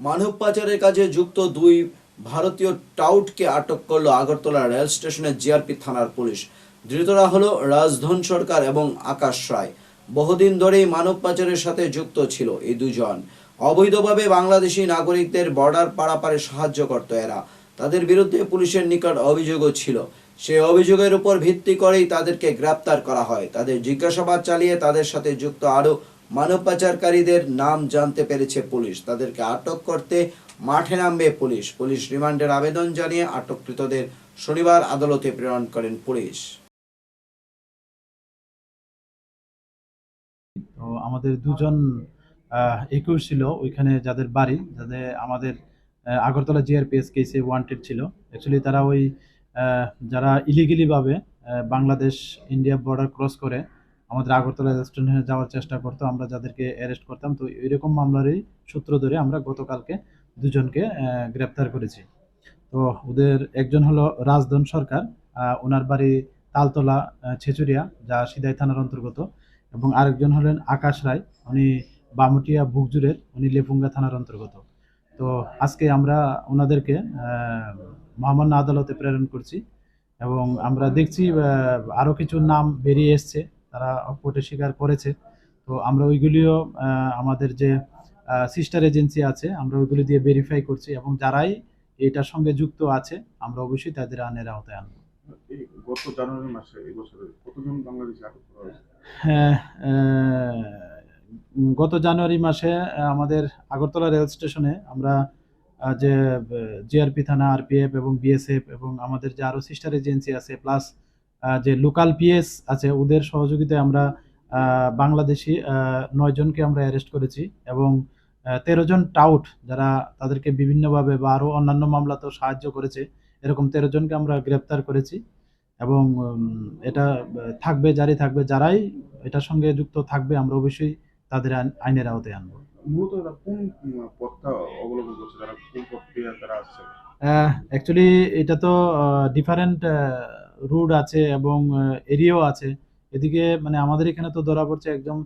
মানব পাচারের কাজে যুক্ত দুই ভারতীয় টাউটকে আটক করল আগরতলা রেল স্টেশনের জিআরপি থানার পুলিশ। ধৃতরা হলো রাজধন সরকার এবং আকাশ রায়। বহুদিন ধরেই মানব পাচারের সাথে যুক্ত ছিল এই দুজন। অবৈধভাবে বাংলাদেশি নাগরিকদের বর্ডার পারাপারে সাহায্য করত এরা। তাদের বিরুদ্ধে পুলিশের নিকট অভিযোগও ছিল। সেই অভিযোগের উপর ভিত্তি করেই তাদেরকে গ্রেপ্তার করা হয়। তাদের জিজ্ঞাসাবাদ চালিয়ে তাদের সাথে যুক্ত আরও মানব পাচারকারীদের নাম জানতে পেরেছে পুলিশ। তাদেরকে আটক করতে মাঠে নামবে পুলিশ। পুলিশ রিমান্ডের আবেদন জানিয়ে আটককৃতদের শনিবার আদালতে প্রেরণ করেন পুলিশ। তো আমাদের দুজন একুশ ছিল ওইখানে যাদের বাড়ি, যাদের আমাদের আগরতলা জিআরপিএস কেসে ওয়ান্টেড ছিল। অ্যাকচুয়ালি তারা ওই যারা ইলিগেলিভাবে বাংলাদেশ ইন্ডিয়া বর্ডার ক্রস করে আমাদের আগরতলা রেস্টুরেন্টে যাওয়ার চেষ্টা করতো, আমরা যাদেরকে অ্যারেস্ট করতাম। তো এরকম মামলারই সূত্র ধরে আমরা গতকালকে দুজনকে গ্রেপ্তার করেছি। তো ওদের একজন হলো রাজধন সরকার ওনার বাড়ি তালতলা ছেচুরিয়া, যা সিদাই থানার অন্তর্গত। এবং আরেকজন হলেন আকাশ রায়, উনি বামুটিয়া বুকজুরের উনি লেপুঙ্গা থানার অন্তর্গত। তো আজকে আমরা ওনাদেরকে মহামান্য আদালতে প্রেরণ করছি এবং আমরা দেখছি আরও কিছু নাম বেরিয়ে এসছে। তারা কোর্টে স্বীকার করেছে। তো আমরা ওইগুলিও আমাদের যে সিস্টার এজেন্সি আছে আমরা ওইগুলি দিয়ে ভেরিফাই করছি এবং যারাই এটার সঙ্গে যুক্ত আছে আমরা অবশ্যই তাদের আনের আওতায় আনব। গত জানুয়ারি মাসে এই বছরে কতজন বাংলাদেশি আটক করা হয়েছে? হ্যাঁ গত জানুয়ারি মাসে আমাদের আগরতলা রেল স্টেশনে আমরা যে জিআরপি থানা আরপিএফ এবং বিএসএফ এবং আমাদের যে আরও সিস্টার এজেন্সি আছে প্লাস যে লোকাল পিএস আছে ওদের সহযোগিতায় আমরা বাংলাদেশি আহ, নয় জনকে আমরা অ্যারেস্ট করেছি এবং তেরো জন টাউট যারা তাদেরকে বিভিন্নভাবে বা আরও অন্যান্য মামলাতেও সাহায্য করেছে এরকম তেরো জনকে আমরা গ্রেপ্তার করেছি এবং এটা থাকবে জারি থাকবে যারাই এটার সঙ্গে যুক্ত থাকবে আমরা অবশ্যই তাদের আইন- আইনের আওতায় আনব। অ্যাকচুয়ালি এটা তো ডিফারেন্ট রুট আছে এবং এরিয়াও আছে। এদিকে মানে আমাদের এখানে তো ধরা পড়ছে একদম